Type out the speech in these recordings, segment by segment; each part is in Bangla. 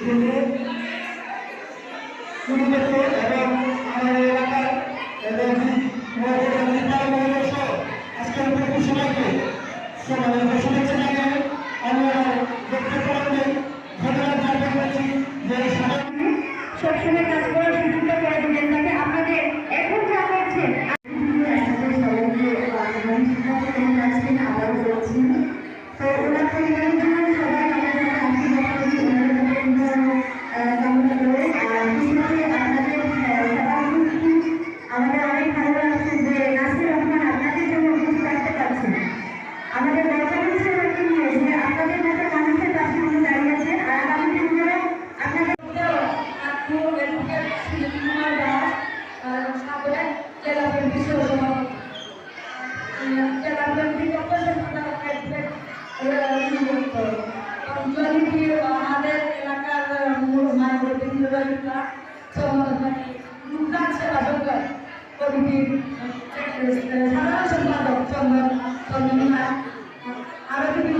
শুরু শুরু করতে এবং আমাদের এলাকার আজকের সবাইকে সবাই শুভেচ্ছা সমাধানী রূপনাথ রাজঙ্কর কমিটির সাধারণ সম্পাদক চন্দন চন্দন আরও বিভিন্ন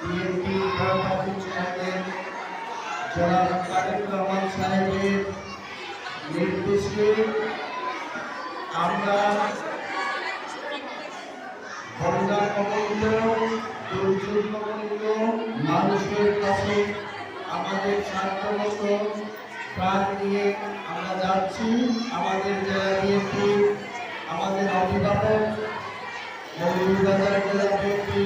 বিএনপি সাহেবের জনাব কাদের রহমান সাহেবের নির্দেশে আমরা বন্যাকবলিত দুর্যোগকবলিত মানুষের কাছে আমাদের স্বার্থমত প্রাণ নিয়ে আমরা যাচ্ছি। আমাদের জেলা বিএনপি, আমাদের অভিভাবক, মৌলভীবাজার জেলা বিএনপি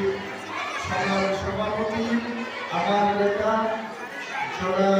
আমার নেতা জনাব